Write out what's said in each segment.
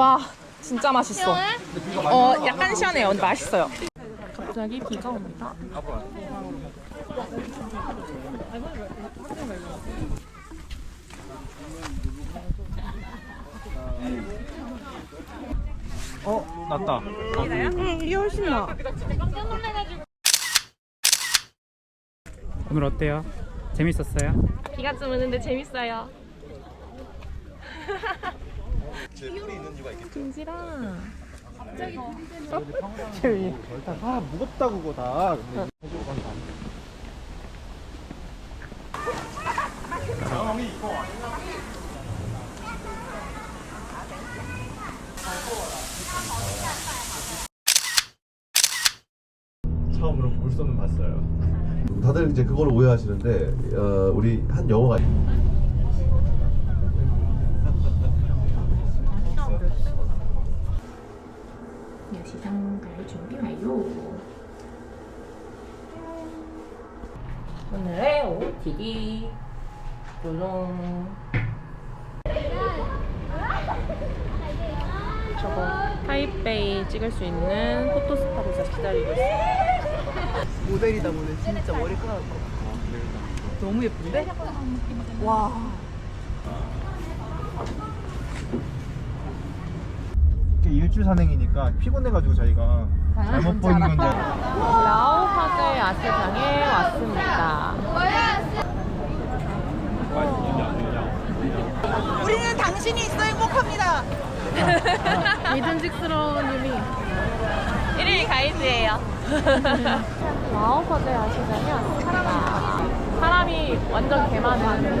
와, 진짜 맛있어. 어, 약간 시원해요. 맛있어요. 갑자기 비가 옵니다. 어, 났다. 응, 이게 훨씬 나. 오늘 어때요? 재밌었어요? 비가 좀 오는데 재밌어요. 김지랑. 아, 무겁다 그거 다. 처음으로 물소는 봤어요. 다들 이제 그걸 오해하시는데 어, 우리 한 영화가 있- 시장 갈 준비 완료. 오늘의 OOTD 뾰롱 저거 타이베이 찍을 수 있는 포토스팟에서 기다리고 있어요. 모델이다 모델. 진짜 머리 끊어고 너무 예쁜데? 와. 이렇게 일주 산행이니까 피곤해가지고 저희가 잘못 보는 건지. 라오 화재 야시장에 왔습니다. 우리는 당신이 있어 행복합니다. 믿음직스러운 유미. 1일 가이드예요. 라오 화재 야시장에 왔습니다. 사람이 완전 개많은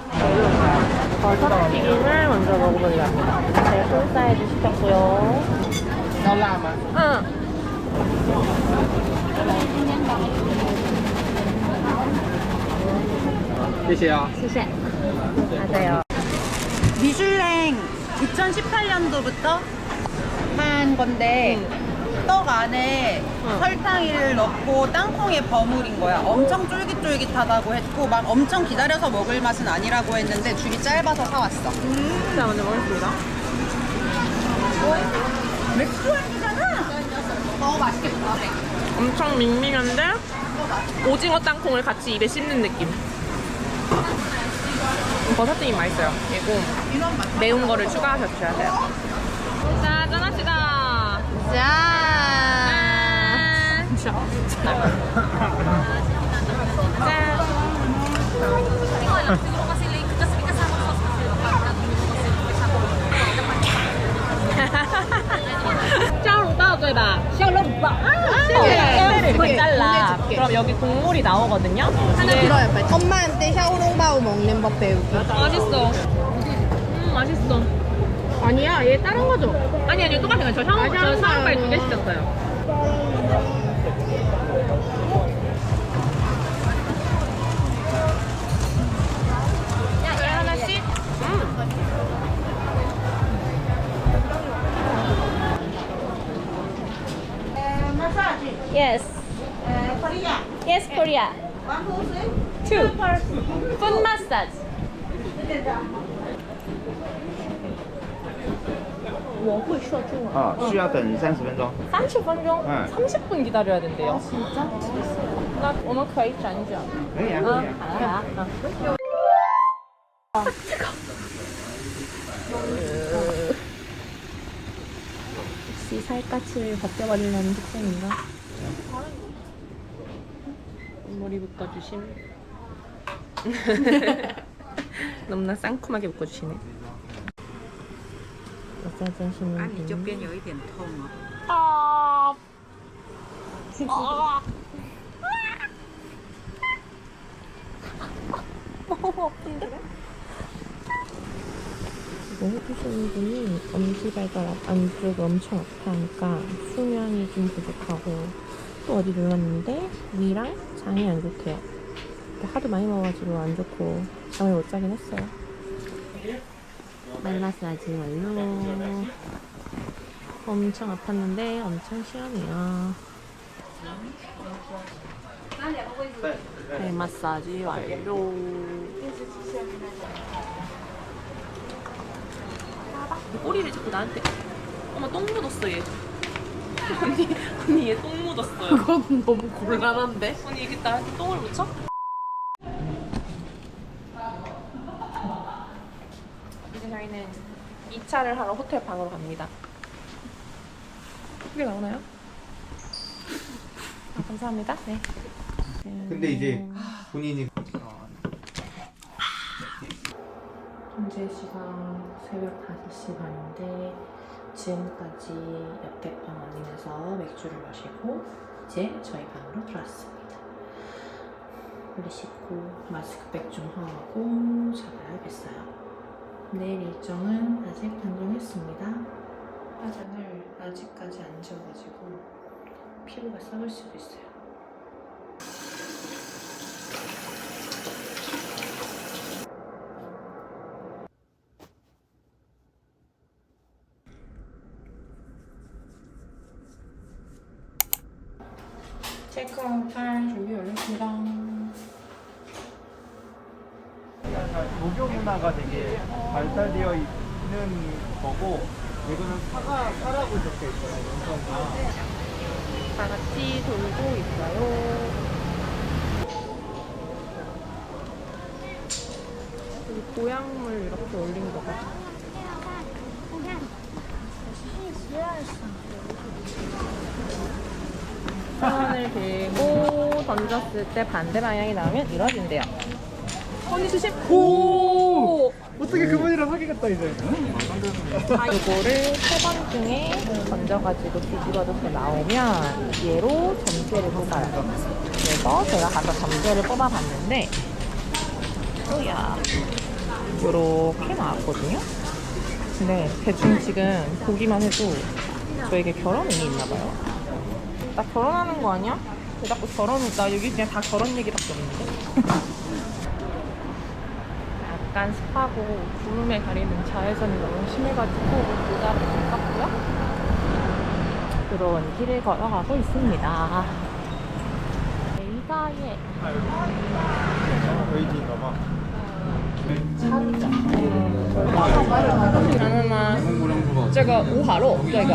버섯튀김을 먼저 먹어보려 합니다. 제가 큰 사이즈 시켰고요. 너무 응. 드세요. 시세. 맞아요. 미슐랭 2018년도부터 한 건데 음. 떡 안에 설탕을 넣고 땅콩에 버무린 거야. 엄청 쫄깃쫄깃하다고 했고 막 엄청 기다려서 먹을 맛은 아니라고 했는데 줄이 짧아서 사왔어. 자, 먼저 먹겠습니다. 맥주 향이잖아. 어 맛있겠다. 엄청 밍밍한데 오징어 땅콩을 같이 입에 씹는 느낌. 버섯튀김 맛있어요. 그리고 매운 거를 추가하셔야 돼요. 짠. 짱 자. 그럼 여기 국물이 나오거든요. 하나 네. 들어요, 엄마한테 샤오롱바오 먹는 법 배우기. 맛있어. 음, 맛있어. 아니야, 얘 다른 거죠? 아니, 아니, 똑같은 거저 샤워, 저 샤워빨 두개 시켰어요. 야, 얘 하나씩? 음. Yes. Yes, Korea. Two. Foot massage. 我会说中文。啊，需要等三十分钟。 30분 钟? 네. 30분 기다려야 된대요. 진짜? 나 오늘 거의 잔주. 可以啊，可以啊。 아, 아. 아, 뜨거. 혹시 살갗을 벗겨버리려는 특성인가? 머리 묶어주심. 너무나 쌍콤하게 묶어주시네. 마사지하시는 啊，你这边有一点痛哦。 아. 아. 너무 아픈데? 이거 해주시는 분이 엄지발가락 안쪽이 엄청 아파하니까 수면이 좀 부족하고 또 어디 눌렀는데 위랑 장이 안 좋대요. 하도 많이 먹어가지고 안 좋고 잠을 못 자긴 했어요. 말 마사지 완료. 엄청 아팠는데 엄청 시원해요. 발 마사지 완료. 꼬리를 자꾸 나한테. 어머 똥 묻었어 얘. 언니 언니 얘 똥 묻었어요. 그건 너무 곤란한데. 언니 이게 나한테 똥을 묻혀? 이제 저희는 2차를 하러 호텔 방으로 갑니다. 크게 나오나요? 아, 감사합니다. 네. 근데 이제 본인이 현재 시간 새벽 5시 반인데 지금까지 옆에 방 안에서 맥주를 마시고 이제 저희 방으로 들어왔습니다. 빨리 씻고 마스크백 좀 하고 자봐야겠어요. 내일 일정은 아직 변동했습니다. 화장을 아직까지 안 지워가지고 피부가 썩을 수도 있어요. 체크아웃 할 준비 완료했습니다. 목욕 문화가 되게 발달되어 있는 거고 이거는 사과 사라고 적혀 있어요. 연성이. 다 같이 돌고 있어요. 여기 고향물 이렇게 올린 거 봐. 손을 들고 던졌을 때 반대 방향이 나오면 이뤄진대요. 언니 조심. 오! 어떻게 그분이랑 사귀겠다 이제. 이거를 세번 중에 던져가지고 뒤집어져서 나오면 얘로 점괘를 뽑아요. 그래서 제가 가서 점괘를 뽑아봤는데 또야 요렇게 나왔거든요. 근데 대충 지금 보기만 해도 저에게 결혼 운이 있나봐요. 나 결혼하는 거 아니야? 왜 자꾸 결혼을 나 여기 그냥 다 결혼 얘기밖에 없는데. 약간 습하고 구름에 가리는 자외선이 너무 심해가지고 모자를 못 깎고요. 그런 길을 걸어가고 있습니다. 이가에 维基干嘛？ 나나나 这个五花肉这个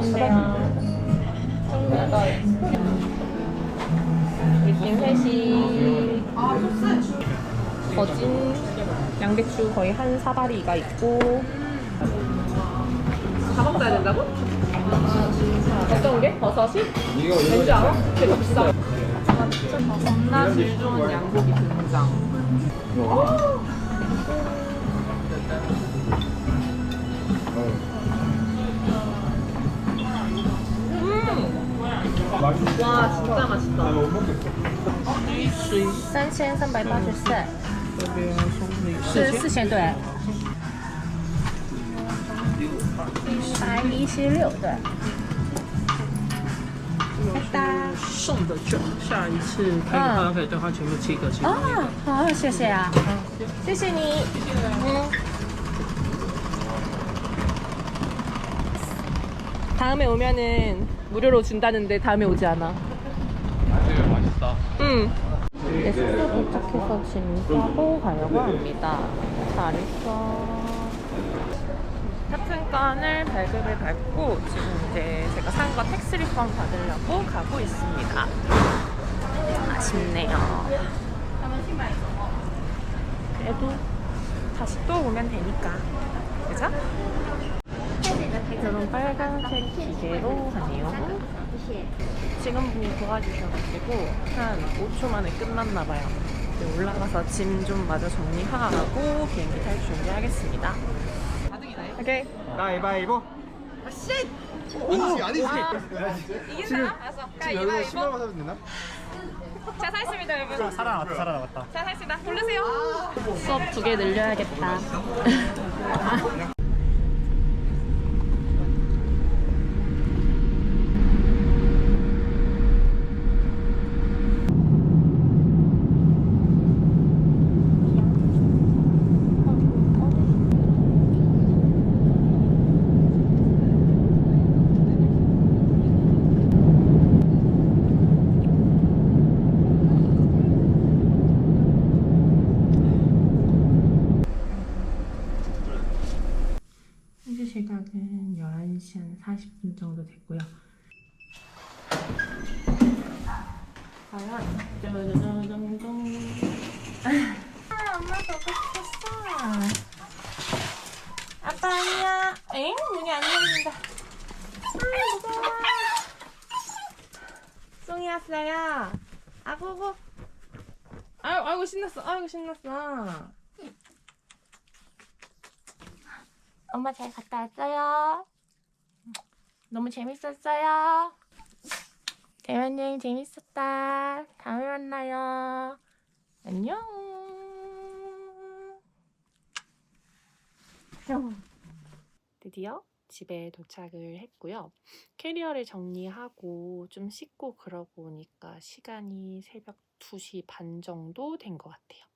가 이거 쓴대요. 일진 셋이 거진 양배추 거의 한 사다리가 있고 다 먹어야 된다고? 어떤 게? 버섯이? 왠지 알아? 되게 비싸. 겁나 질 좋은 양고기 등장. 음! 맛있어. 와 진짜 맛있다. 水三千三百八十四，这边兄弟是四千四千对。一百一十六对。哒。送的券，下一次开的话可以兑换全部七个七个。哦，好，谢谢啊，谢谢你。嗯。 다음에 오면은 무료로 준다는데 다음에 오지 않아. 맛있다. 응. 네, 숙소 도착해서 짐 싸고 가려고 합니다. 잘 있어. 탑승권을 발급을 받고 지금 이제 제가 산거 텍스 리펀 받으려고 가고 있습니다. 아쉽네요. 그래도 다시 또 오면 되니까. 그죠? 저는 빨간색 기계로 가네요. 직원분이 도와주셔가지고 한 5초 만에 끝났나봐요. 올라가서 짐 좀 마저 정리하고 비행기 탈 준비하겠습니다. 오케이. 가위바위보. 아, 씨! 아니지, 아니지. 이긴 사람? 알았어. 지금 10만 원 사면 되나? 잘 살았습니다, 여러분. 살아났다, 살아났다. 잘 살았습니다. 돌리세요. 수업 두 개 늘려야겠다. 시각은 11시 한 40분 정도 됐고요. 과연 아, 엄마 보고 싶었어. 아빠 아니야. 엥? 문이 안 열린다. 아, 무서워. 송이 왔어요. 아고고. 아유, 아이고 신났어. 아이고 신났어. 엄마 잘 갔다 왔어요. 너무 재밌었어요. 대만 여행 재밌었다. 다음에 만나요. 안녕. 드디어 집에 도착을 했고요. 캐리어를 정리하고 좀 씻고 그러고 오니까 시간이 새벽 2시 반 정도 된 것 같아요.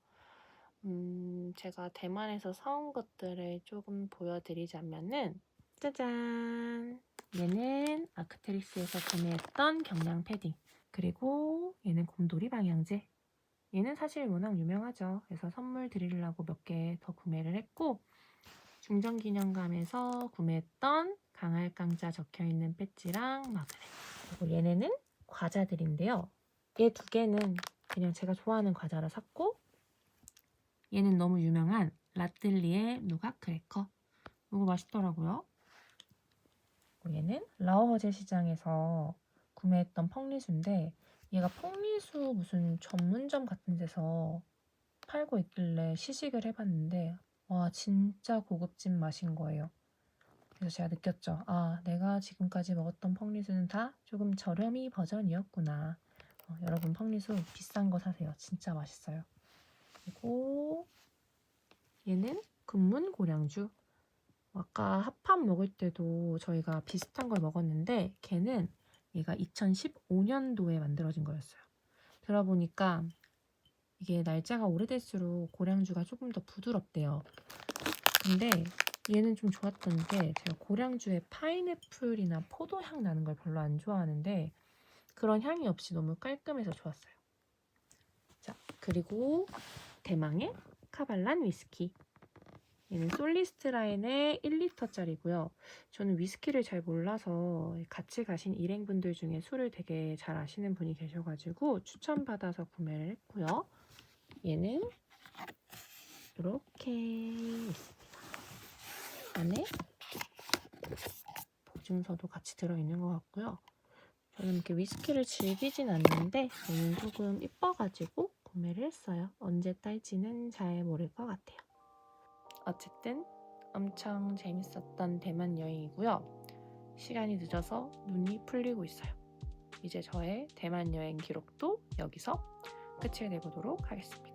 음, 제가 대만에서 사온 것들을 조금 보여드리자면은 짜잔! 얘는 아크트리스에서 구매했던 경량 패딩 그리고 얘는 곰돌이 방향제 얘는 사실 워낙 유명하죠. 그래서 선물 드리려고 몇 개 더 구매를 했고 중정기념감에서 구매했던 강할강자 적혀있는 배지랑 마그넷 그리고 얘네는 과자들인데요. 얘 두 개는 그냥 제가 좋아하는 과자라 샀고 얘는 너무 유명한 라틀리의 누각 크래커. 이거 맛있더라고요. 얘는 라오허제 시장에서 구매했던 펑리수인데 얘가 펑리수 무슨 전문점 같은 데서 팔고 있길래 시식을 해봤는데 와 진짜 고급진 맛인 거예요. 그래서 제가 느꼈죠. 아 내가 지금까지 먹었던 펑리수는 다 조금 저렴이 버전이었구나. 어, 여러분 펑리수 비싼 거 사세요. 진짜 맛있어요. 그리고 얘는 금문 고량주. 아까 핫팜 먹을 때도 저희가 비슷한 걸 먹었는데 걔는 얘가 2015년도에 만들어진 거였어요. 들어보니까 이게 날짜가 오래될수록 고량주가 조금 더 부드럽대요. 근데 얘는 좀 좋았던 게 제가 고량주에 파인애플이나 포도향 나는 걸 별로 안 좋아하는데 그런 향이 없이 너무 깔끔해서 좋았어요. 자, 그리고 대망의 카발란 위스키. 얘는 솔리스트 라인의 1리터짜리고요. 저는 위스키를 잘 몰라서 같이 가신 일행분들 중에 술을 되게 잘 아시는 분이 계셔가지고 추천받아서 구매를 했고요. 얘는 이렇게 있습니다. 안에 보증서도 같이 들어있는 것 같고요. 저는 이렇게 위스키를 즐기진 않는데 얘는 조금 이뻐가지고 구매를 했어요. 언제 딸지는 잘 모를 것 같아요. 어쨌든 엄청 재밌었던 대만 여행이고요. 시간이 늦어서 눈이 풀리고 있어요. 이제 저의 대만 여행 기록도 여기서 끝을 내보도록 하겠습니다.